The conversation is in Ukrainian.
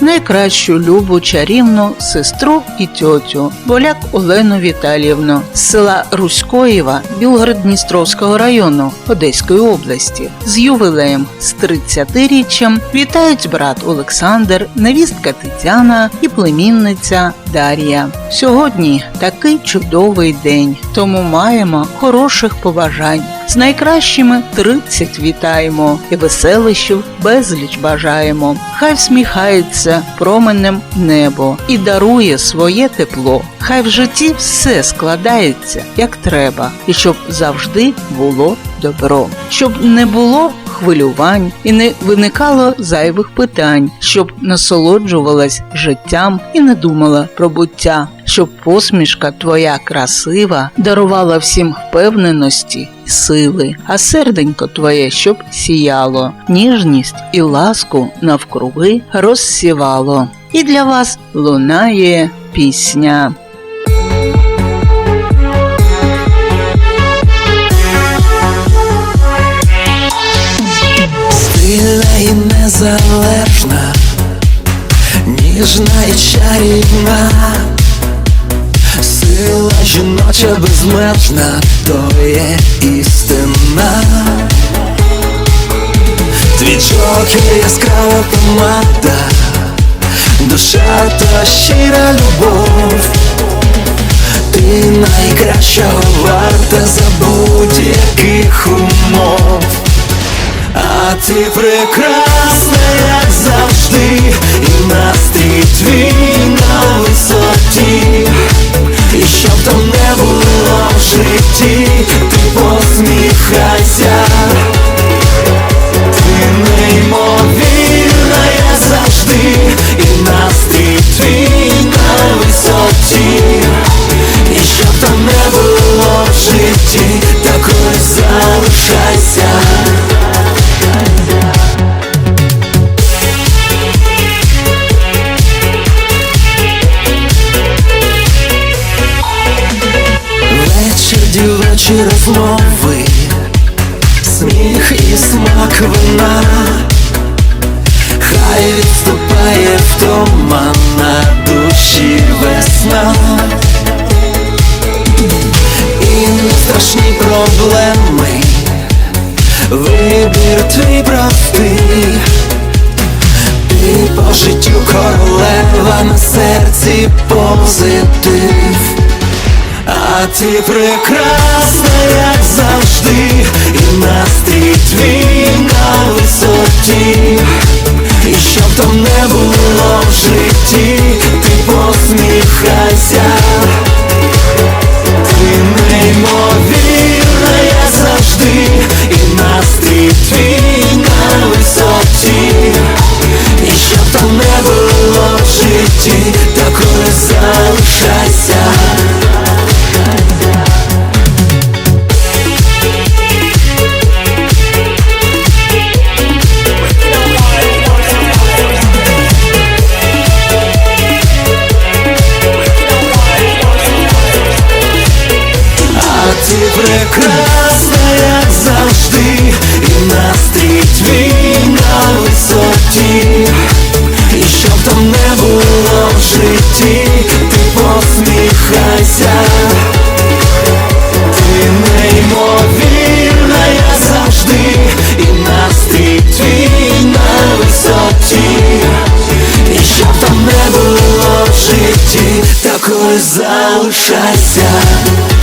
найкращу любу чарівну сестру і тьотю, Боляк Олену Віталіївну з села Руськоєва Білгород-Дністровського району Одеської області з ювілеєм з 30-річчям вітають брат Олександр, невістка Тетяна і племінниця Дар'я. Сьогодні такий чудовий день, тому маємо хороших побажань. З найкращими 30 вітаємо і веселищів безліч бажаємо. Хай всміхається променем небо і дарує своє тепло. Хай в житті все складається як треба, і щоб завжди було добро, щоб не було хвилювань і не виникало зайвих питань, щоб насолоджувалась життям і не думала про буття, щоб посмішка твоя красива дарувала всім впевненості сили, а серденько твоє щоб сіяло, ніжність і ласку навкруги розсівало. І для вас лунає пісня. Незалежна, ніжна і чарівна, сила жіноча безмежна, то є істина. Твій джокер яскрава помада, душа та щира любов. Ти прекрасна, як завжди, і настрій твій на висоті, дівочі розмови, сміх і смак вина, хай відступає втома на душі весна, і не страшні проблеми, вибір твій простий, ти по життю королева на серці позитив. А ти прекрасна, як завжди, і настрій твій на висоті, і щоб там не було в житті, ти посміхайся, ти неймовірна, як завжди, і настрій твій на висоті, і щоб там не було в житті, такою залишайся. залишайся.